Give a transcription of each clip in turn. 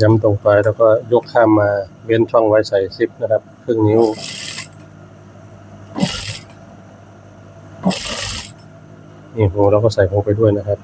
ย้ำตรงไปแล้วก็ยกข้ามมาเว้นช่องไว้ใส่ซิปนะครับ ครึ่งนิ้ว นี่หูเราก็ใส่หูไปด้วยนะครับ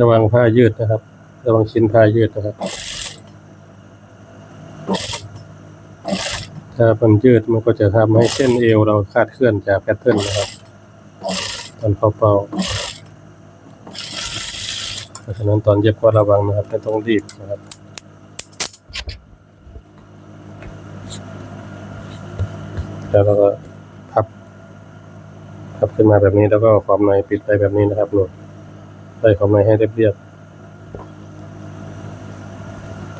ระวังผ้ายืดนะครับ ระวังชิ้นผ้ายืดนะครับ ถ้ามันยืดมันก็จะทำให้เส้นเอวเราคาดเคลื่อนจากแพทเทิร์นนะครับตอนเข้าเป้าเพราะฉะนั้นตอนเย็บก็ระวังนะครับไม่ต้องรีบนะครับแล้วเราก็พับพับขึ้นมาแบบนี้แล้วก็ความในปิดไปแบบนี้นะครับหนู ใส่ความในให้เรียบๆ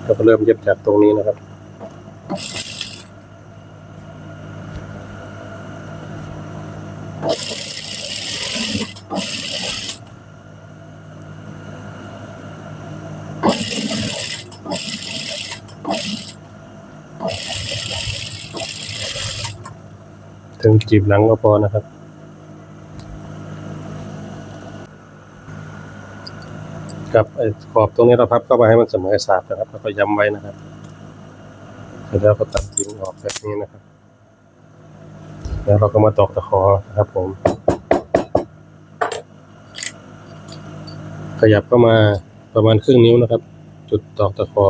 ก็เริ่มเย็บจากตรงนี้นะครับถึงจีบหลังก็พอนะครับ ครับไอ้ขอบตรงนี้เราพับเข้าไปให้มันเสมอสาบนะครับแล้วก็ย้ำไว้นะครับเสร็จแล้วก็ตัดทิ้งออกแบบนี้นะครับ แล้วเราก็มาตอกตะขอนะครับผม ขยับเข้ามาประมาณครึ่งนิ้วนะครับ จุดตอกตะขอ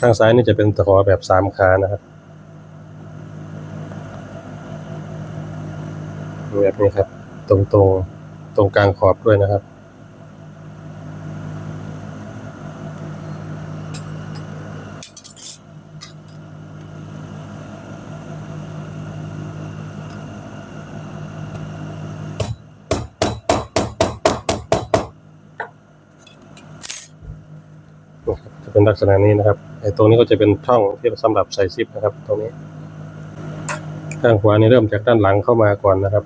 ข้างซ้ายนี่จะเป็นตะขอแบบสามขานะครับ แบบนี้ครับ ตรงตรงตรงกลางขอบด้วยนะครับ จะเป็นลักษณะนี้นะครับไอ้ตรงนี้ก็จะเป็นช่องที่สำหรับใส่ซิปนะครับ ตรงนี้ข้างขวานี่เริ่มจากด้านหลังเข้ามาก่อนนะครับ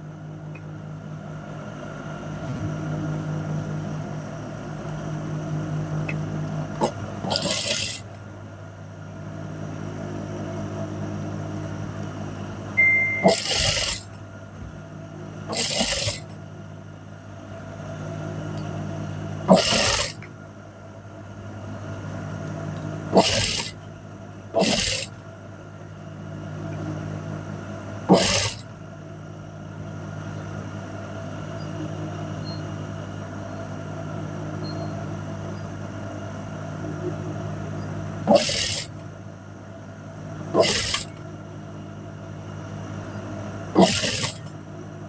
you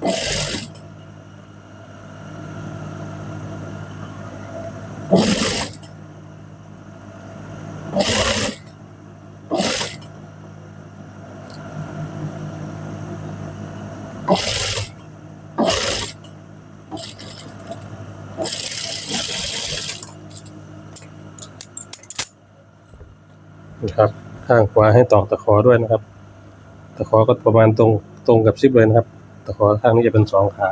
นะครับ ข้างขวาให้ตอกตะขอด้วยนะครับ ตะขอก็ประมาณตรงตรงกับซิปเลยนะครับ ตะขอข้างนี้จะเป็นสองขา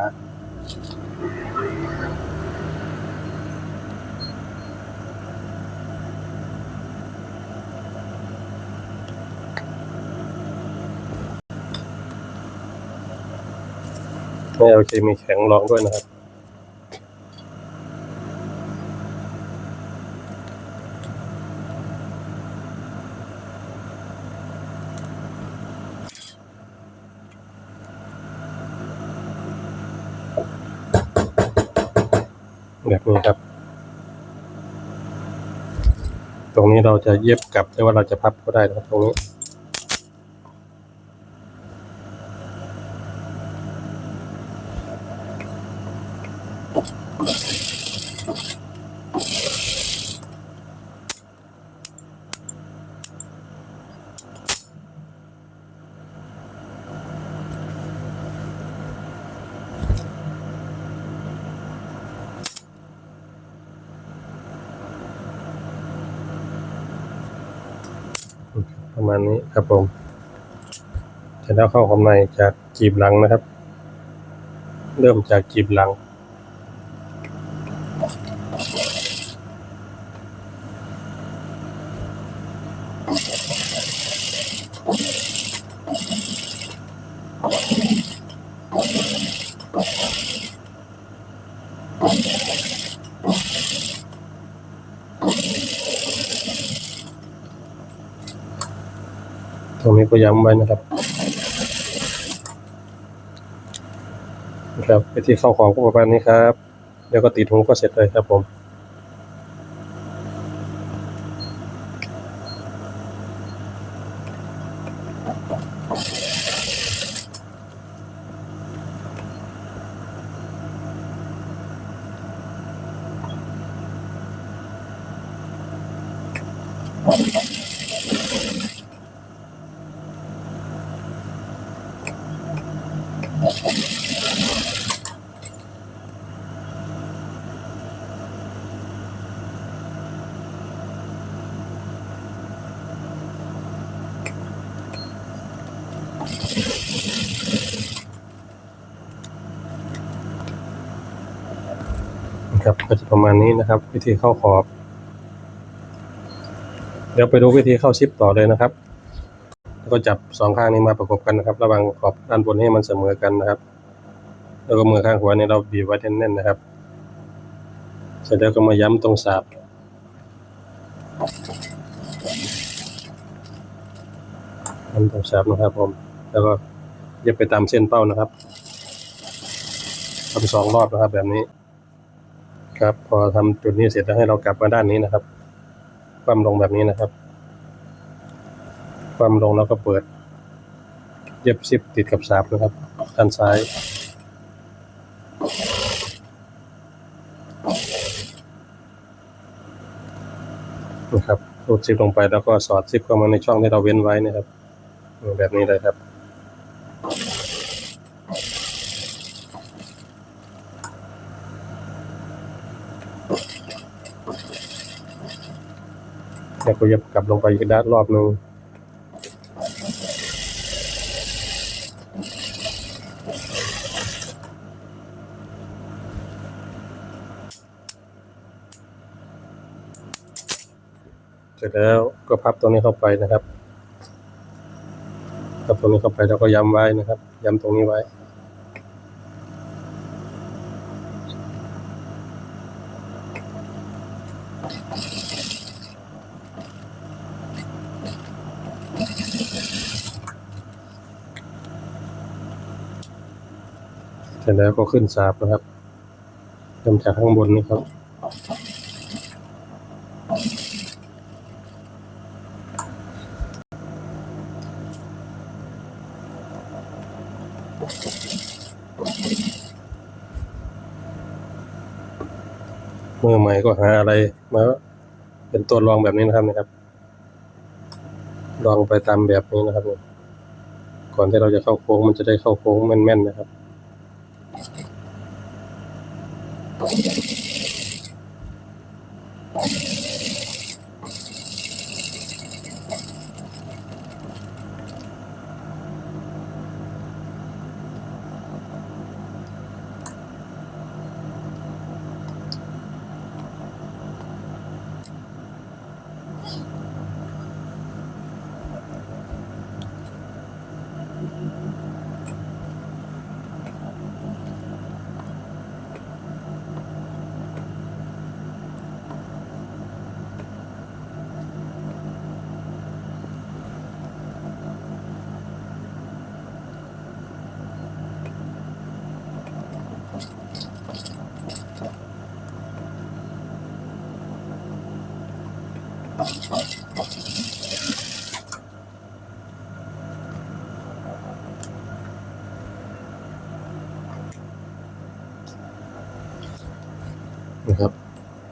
ไม่เอาเคมีแข็งรองด้วยนะครับ แบบนี้ครับ ตรงนี้เราจะเย็บกลับหรือว่าเราจะพับก็ได้นะครับตรงนี้ ประมาณนี้ครับผมจะแล้วเข้าความในจากจีบหลังนะครับ เริ่มจากจีบหลัง ตรงนี้ก็ย้ำไว้นะครับครับวิธีเข้าของก็ประมาณนี้ครับแล้วก็ติดหูก็เสร็จเลยครับผม นะครับ ก็จะประมาณนี้นะครับ วิธีเข้าขอบ เดี๋ยวไปดูวิธีเข้าชิปต่อเลยนะครับแล้วก็จับสองข้างนี้มาประกบกันนะครับ ระว่างขอบด้านบนให้มันเสมอกันนะครับ แล้วก็มือข้างขวาเนี่ยเราบีบไว้แน่นๆนะครับ เสร็จแล้วก็มาย้ำตรงสาบย้ำตรงสาบนะครับผม แล้วก็เย็บไปตามเส้นเป้านะครับทำสองรอบนะครับแบบนี้ ครับ พอทำจุดนี้เสร็จแล้วให้เรากลับมาด้านนี้นะครับ คว่ำลงแบบนี้นะครับ คว่ำลงแล้วก็เปิด เย็บซิปติดกับสาบนะครับด้านซ้ายนะครับรูดซิปลงไปแล้วก็สอดซิปเข้ามาในช่องที่เราเว้นไว้นะครับ แบบนี้เลยครับ แล้วก็เย็บกลับลงไปอีกด้านรอบหนึ่งเสร็จแล้วก็พับตรงนี้เข้าไปนะครับพับตรงนี้เข้าไปแล้วก็ย้ำไว้นะครับ ย้ำตรงนี้ไว้ เสร็จแล้วก็ขึ้นสาบนะครับเริ่มจากข้างบนนี่ครับ เมื่อใหม่ก็หาอะไรมาเป็นตัวรองแบบนี้นะครับนะครับ ลองไปตามแบบนี้นะครับ ก่อนที่เราจะเข้าโค้งมันจะได้เข้าโค้งแม่นๆนะครับ นะ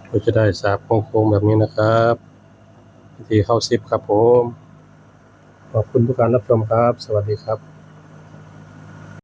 ก็จะได้สาบโค้งๆแบบนี้นะครับวิธีเข้าซิปครับผม ขอบคุณทุกการรับชมครับ สวัสดีครับ